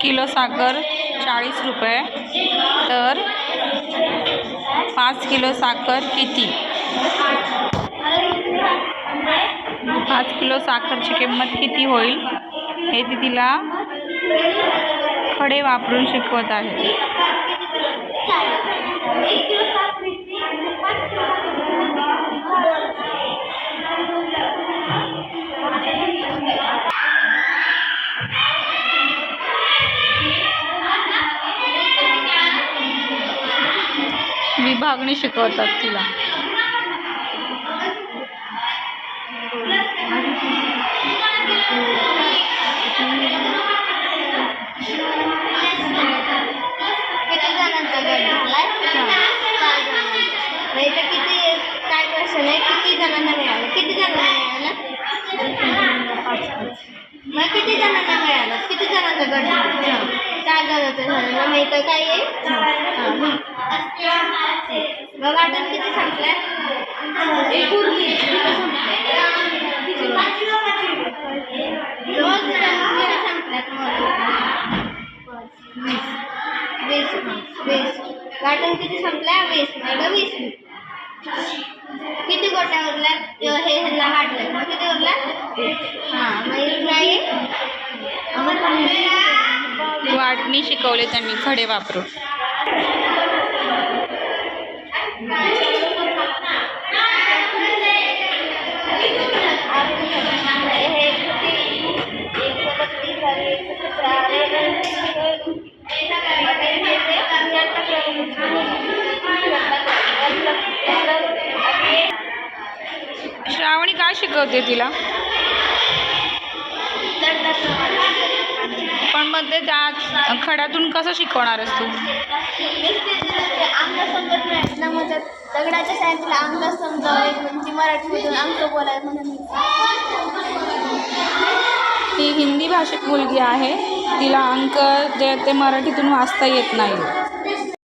Kilo साखर चाळीस रुपये. तर पाच किलो साखर किती? पाच किलो साखरची किंमत किती होईल? हे ती तिला खडे वापरून शिकवत आहे. काय शिकवतात आहे किती जणांना मिळालं? किती जणांना मिळालं मग किती जणांना मिळालं? किती जणांचा गट? झाला चार जणांचं झालं मग इथं काय आहे? वाटण किती संपलाय? एक उरली. रोज किती संपल्यात मग वीस. वीस. वाटण किती संपल्या? वीस. मग वीस. किती गोट्या उरल्यात हे ह्याला वाटलं. मग किती उरल्या? हां मग इथं वाटणी शिकवले त्यांनी खडे वापरून. श्रावणी काय शिकवते तिला? पण मग ते त्या खड्यातून कसं शिकवणार तू? दगडाच्या सायन्सला अंग समजावे म्हणजे मराठीमधून अंग बोलाय म्हणून ती हिंदी भाषिक मुलगी आहे. तिला अंक जे ते मराठीतून वाचता येत नाही.